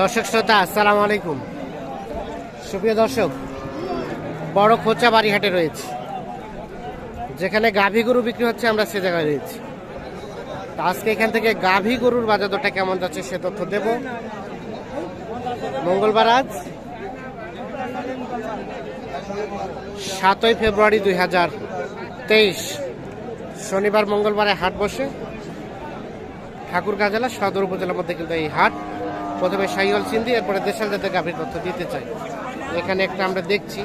দর্শক শ্রোতা, আসসালামু আলাইকুম। সুপ্রিয় দর্শক, বড় খোঁচা বাড়িহাটে রয়েছে। যেখানে গাভী গরু বিক্রি হচ্ছে, আমরা সে জায়গায় রয়েছি। তা আজকে এখান থেকে গাভী গরুর বাজার দরটা কেমন যাচ্ছে সে তথ্য দেব। মঙ্গলবার আজ, সাতই ফেব্রুয়ারি দুই হাজার তেইশ, শনিবার মঙ্গলবারে হাট বসে। ঠাকুরগাঁ জেলা সদর উপজেলার মধ্যে কিন্তু এই হাট প্রথমে শাহিওয়াল সিন্ধি, এরপরে দেশাল জাতের গাভীর তথ্য দিতে চাই। এখানে একটা আমরা দেখছি,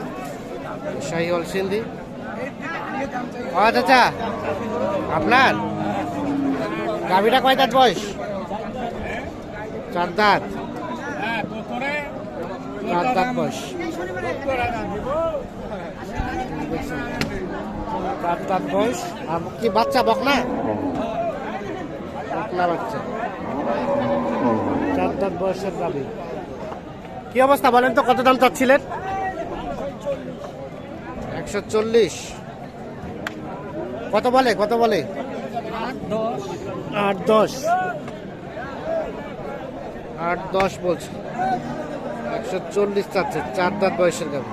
শাহিওয়াল সিন্ধি। ও চাচা, আপনার? গাভীটা কয় দাঁত বয়স? চার দাঁত। চার দাঁত বয়স। চার দাঁত বয়স। আর কি বাচ্চা বক না বাচ্চা। দাঁত বয়সের গাভী কি অবস্থা বলেন তো কত দাম চাচ্ছিলেন? একশো চল্লিশ। কত বলে কত বলে? আট দশ। আট দশ বলছে। একশো চল্লিশ চাচ্ছে চার দাঁত বয়সের গাভী।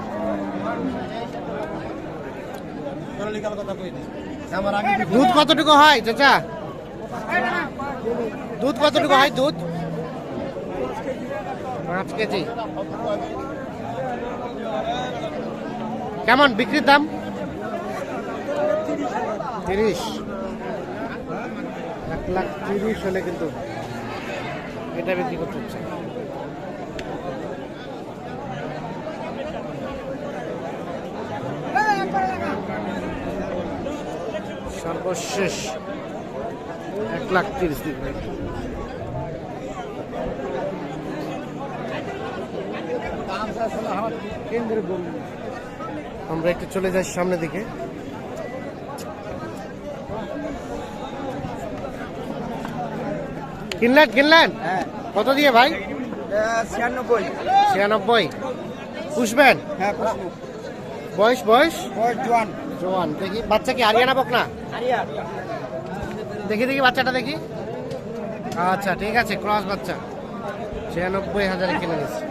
দুধ কতটুকু হয় চাচা? দুধ কতটুকু হয় দুধ? পাঁচ কেজি। কেমন বিক্রির দাম? তিরিশ। এক লাখ তিরিশ হলে কিন্তু এটা বিক্রি করতে হচ্ছে। সর্বশেষ এক লাখ তিরিশ। দিন আমরা একটু চলে যাই সামনের দিকে। কিনলেন কিনলেন? হ্যাঁ। কত দিয়ে ভাই? ছিয়ানব্বই। ছিয়ানব্বই। পুষবেন? হ্যাঁ বয়স বয়স? জোয়ান। জোয়ান। দেখি বাচ্চা কি আরিয়ানা বক না? দেখি দেখি বাচ্চাটা দেখি। আচ্ছা ঠিক আছে ক্রস বাচ্চা। ছিয়ানব্বই হাজারে কিনে নিচ্ছি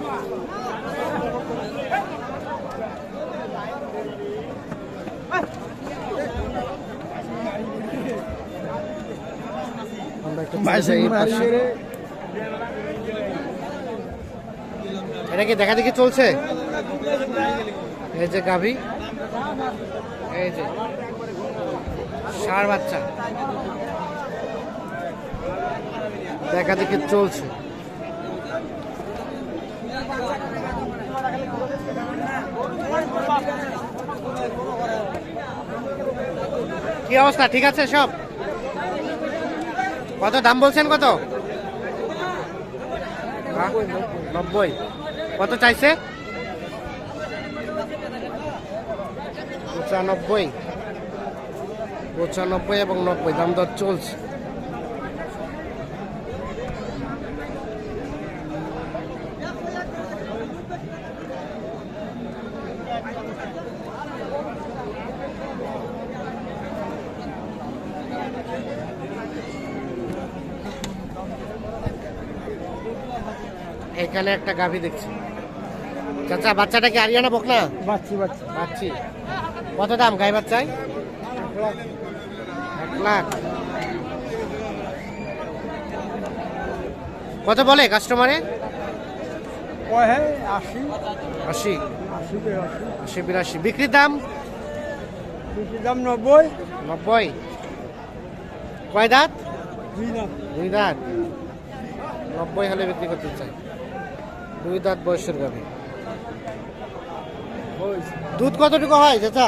আমরা একটু চলে যাই এই পাশে। এটা কি দেখা দেখি চলছে? এই যে গাভী। এই যে ষাঁড় বাচ্চা। দেখা দেখি চলছে। কি অবস্থা? ঠিক আছে সব? কত দাম বলছেন কত? নব্বই। কত চাইছে? পঁচানব্বই। পঁচানব্বই এবং নব্বই দাম দর চলছে। এখানে একটা গাভী দেখছি। চাচা বাচ্চাটা কি আরিয়ানা বকনা? বাচ্চি বাচ্চি। পাচ্ছি কত দাম গাই বাচ্চায়? এক লাখ। কত বলে কাস্টমারে আশি। আশি। আশি বিরাশি। বিক্রির দাম? বেশি দাম নব্বই। নব্বই। কয় দাঁত। দুই দাঁত। নব্বই হলে বিক্রি করতে চাই। দুই দাঁত বয়সের গাভী। দুধ কতটুকু হয়, চাচা?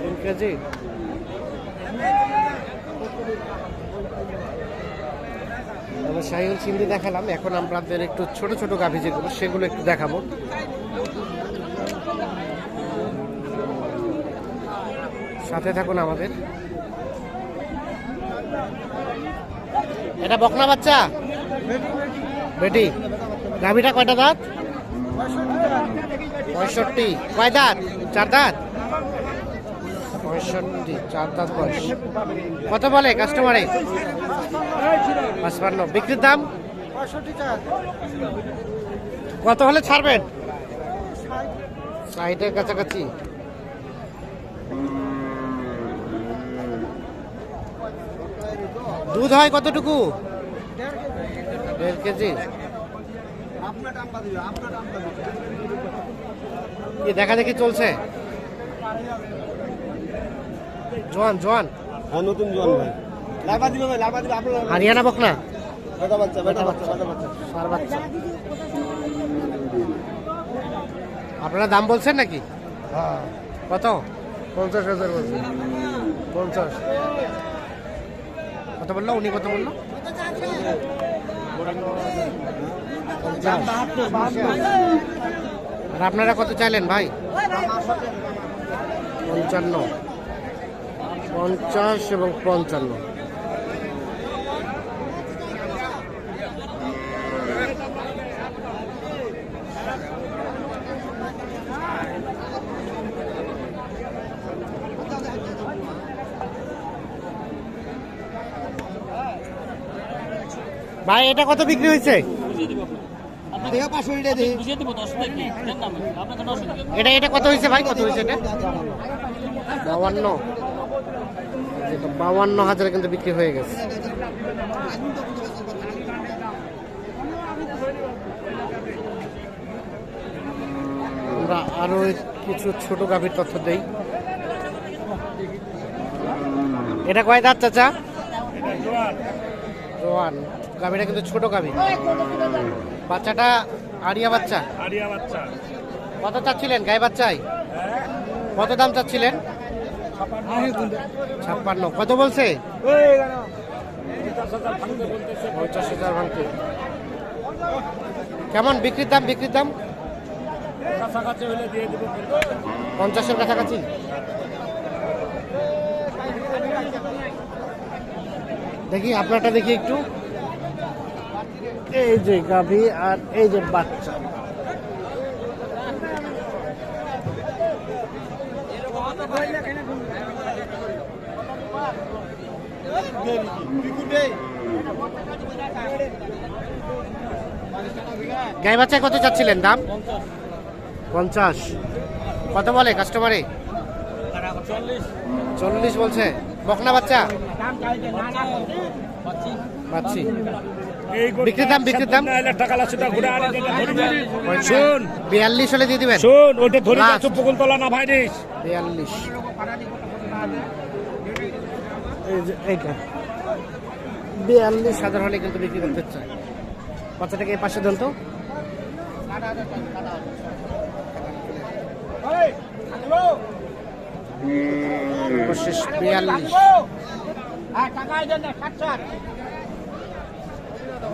তিন কেজি। আমরা সাহিল চিংড়ি দেখালাম, এখন আপনাদের একটু ছোট ছোট গাভী যেগুলো, সেগুলো একটু দেখাবো। সাথে থাকুন আমাদের। এটা বকনা বাচ্চা? বেটি, গাভীটা কয়টা দাঁত? পঁয়ষট্টি। কয় দাঁত? চার দাঁত? পঁয়ষট্টি, চার দাঁত কত বলে কাস্টমারে বিক্রির দাম? কত হলে ছাড়বেন? ষাটের কাছাকাছি। দুধ হয় কতটুকু? দেড় কেজি? কি দেখা দেখি চলছে? জোয়ান জোয়ান। হ্যাঁ নতুন জোয়ান ভাই। লাভা দিবে ভাই লাভা দিবে আপনার হারিয়ানা বকনা? বেটা বাচ্চা বেটা বাচ্চা। বেটা বাচ্চা। সার বাচ্চা। আপনারা দাম বলছেন নাকি? হ্যাঁ। কত? পঞ্চাশ হাজার বলছে। পঞ্চাশ। কত বলল? উনি কত বলল? আর আপনারা কত চাইলেন ভাই? পঞ্চান্ন। পঞ্চাশ এবং পঞ্চান্ন। ভাই এটা কত বিক্রি হয়েছে? এটা এটা কত হয়েছে ভাই? কত হয়েছে এটা? বাউান্ন বাউান্ন হাজারে কিন্তু বিক্রি হয়ে গেছে। আমরা আরও কিছু ছোট গাভীর তথ্য দেই। এটা কয় দাঁত চাচা? জোয়ান। গাভীটা কিন্তু ছোট গাভী। বাচ্চাটা আরিয়া বাচ্চা। আরিয়া বাচ্চা। কত চাচ্ছিলেন গায়ে বাচ্চাই? কত দাম চাচ্ছিলেন? ছাপ্পান্ন। কত বলছে? পঞ্চাশ হাজার ভাঙতে। কেমন বিক্রির দাম বিক্রির দাম? পঞ্চাশের কাছাকাছি? দেখি আপনারটা দেখি একটু। এই যে গাভী আর এই যে বাচ্চা। গাই বাচ্চায় কত চাচ্ছিলেন দাম? পঞ্চাশ। কত বলে কাস্টমারে চল্লিশ বলছে। বকনা বাচ্চা? পাচ্ছি বিক্রির দাম বিক্রির দাম টাকা লাখ ঘুরে আরে শোন। বিয়াল্লিশ হলে দিয়ে দিবেন। শোন ওইটা ধরে. যাচ্ছ পকুলতলা না ভাইরিস বিয়াল্লিশ। এইটা। বিয়াল্লিশ হাজার হলে কিন্তু বিক্রি করতে চাই বাচ্চাটাকে এই পাশে দেন তো। বিয়াল্লিশ।